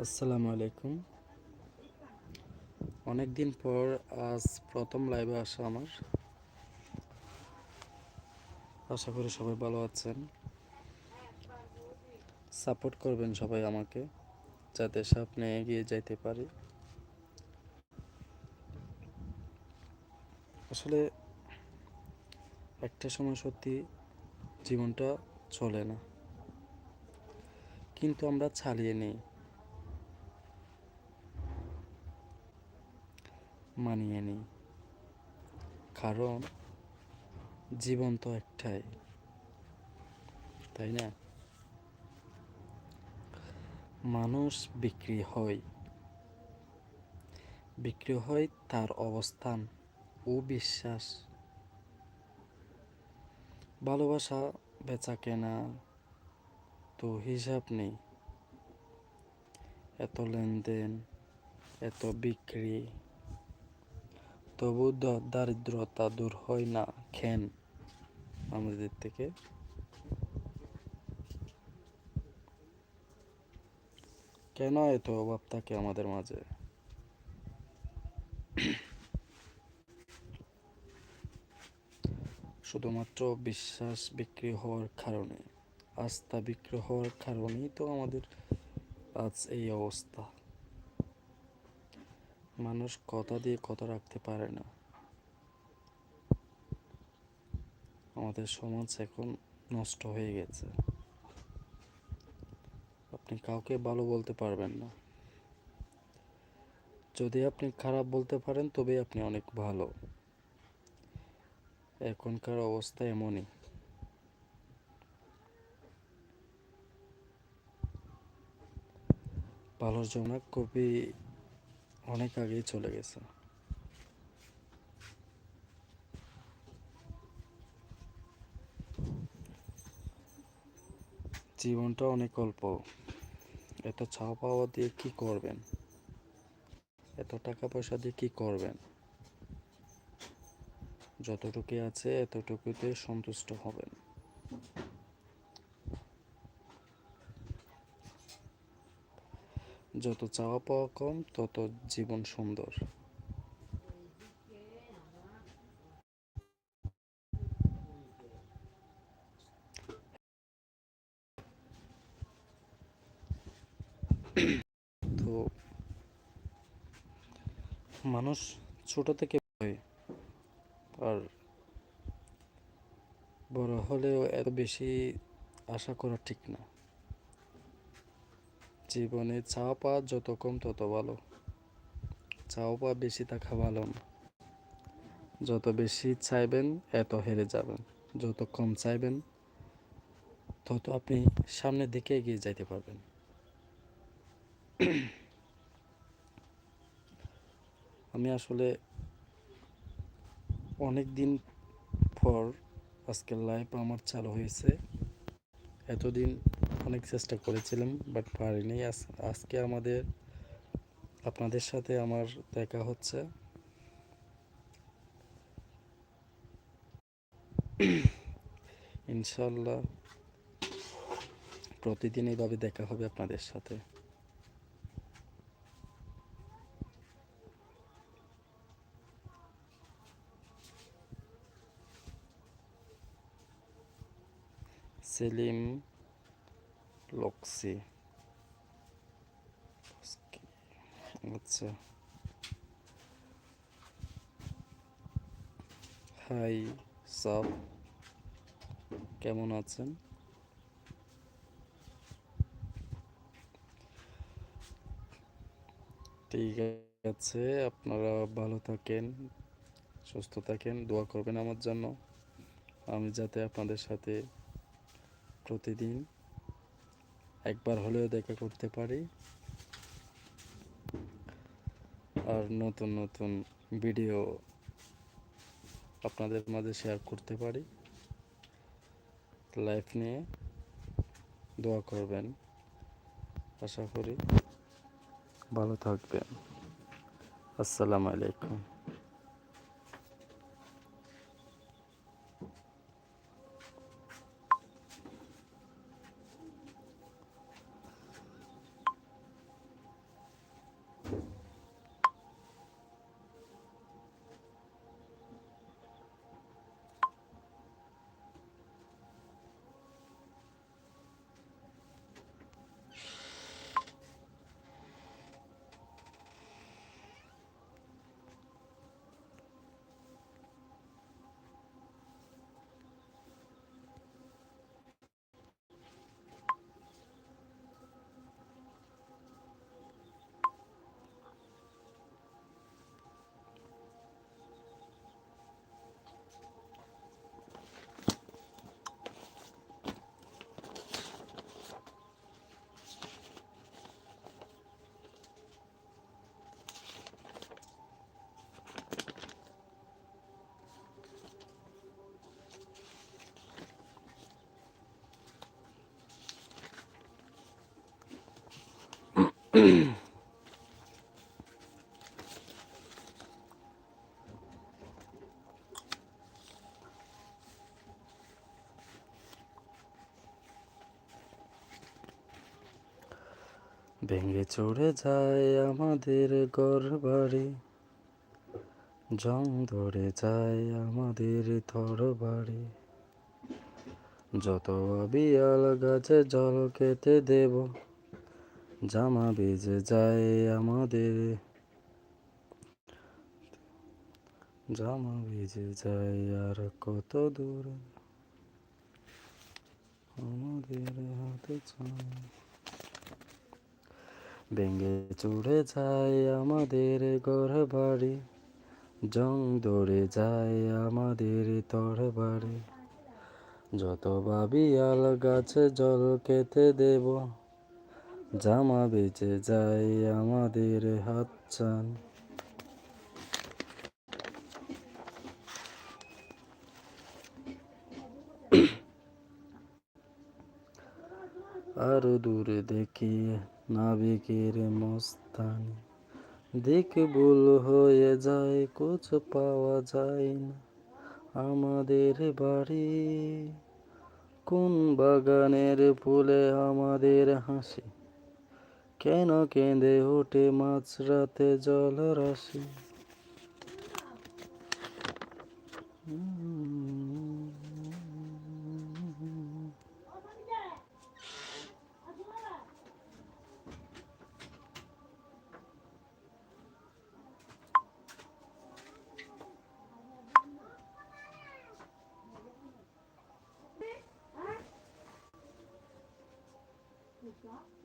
আসসালামু আলাইকুম। অনেক দিন পর আজ প্রথম লাইভে আসা আমার। আশা করি সবাই ভালো আছেন। সাপোর্ট করবেন সবাই আমাকে, যাতে সামনে এগিয়ে যাইতে পারি। আসলে একটা সময় সত্যি জীবনটা চলে না। কিন্তু আমরা চালিয়ে নেই। মানিয়ে নিই। কারণ জীবন তো একটাই, তাই না? মানুষ বিক্রি হয়। বিক্রি হয় তার অবস্থান ও বিশ্বাস। ভালোবাসা বেচা কেনা তো হিসাব নেই। এত লেনদেন, এত বিক্রি তবু দারিদ্রতা দূর হয় না খেন আমাদের থেকে। কেন এত অভাব থাকে আমাদের মাঝে? শুধুমাত্র বিশ্বাস বিক্রি হওয়ার কারণে। আস্থা বিক্রি হওয়ার কারণেই তো আমাদের আজ এই অবস্থা। মানুষ কথা দিয়ে কথা রাখতে পারে না। আমাদের সমাজ এখন নষ্ট হয়ে গেছে। আপনি কাউকে ভালো বলতে পারবেন না। যদি আপনি খারাপ বলতে পারেন তবে আপনি অনেক ভালো। এখনকার অবস্থা এমনই। ভালোর জন্য কবি অনেক আগেই চলে গেছে। জীবনটা অনেক অল্প। এত চাওয়া পাওয়া দিয়ে কি করবেন? এত টাকা পয়সা দিয়ে কি করবেন? যতটুকু আছে, এতটুকুতে সন্তুষ্ট হবেন। যত চাওয়া পাওয়া কম, তত জীবন সুন্দর। তো মানুষ ছোট থেকে হয়, আর বড় হলেও এত বেশি আশা করা ঠিক না। জীবনে চাওয়া পাওয়া যত কম তত ভালো। চাওয়া পাওয়া বেশি থাকা ভালো না। যত বেশি চাইবেন, এত হেরে যাবেন। যত কম চাইবেন, তত আপনি সামনের দিকে এগিয়ে যাইতে পারবেন। আমি আসলে অনেক দিন পর আজকে লাইভ আমার চালু হয়েছে। এতদিন অনেক চেষ্টা করেছিলাম বাট পারিনি। আজ- আজকে আমাদের, আপনাদের সাথে আমার দেখা হচ্ছে। ইনশাল্লাহ প্রতিদিন এইভাবে দেখা হবে আপনাদের সাথে। সেলিম লক্সি আচ্ছা হাই সাব কেমন আছেন? ঠিক আছে, আপনারা ভালো থাকেন, সুস্থ থাকেন, দোয়া করবেন আমার জন্য। আমি যাতে আপনাদের সাথে প্রতিদিন একবার হলেও দেখা করতে পারি। আর নতুন নতুন ভিডিও আপনাদের মাঝে শেয়ার করতে পারি। লাইফ নিয়ে দোয়া করবেন। আশা করি ভালো থাকবেন। আসসালামু আলাইকুম। ভেঙে চড়ে যায় আমাদের ঘর বাড়ি জং ধরে যায় আমাদের থর বাড়ি যত বিয়াল গাছে জল কেটে দেব জামা ভিজে যায় আমাদের। জামা ভিজে যায় আর কত দূর আমাদের হাতে ভেঙে চুড়ে যায় আমাদের ঘর বাড়ি, জং ধরে যায় আমাদের তর বাড়ি। যত ভাবি আল গাছে জল খেতে দেব জামা বেঁচে যায় আমাদের হাত চান। আরও দূরে দেখি নাবিকের মস্তান। দিক ভুল হয়ে যায়, কুছ পাওয়া যায় না। আমাদের বাড়ি কোন বাগানের ফুলে আমাদের হাসি। কেন কেঁদে ওঠে মাঝরাতে জলরাশি Thank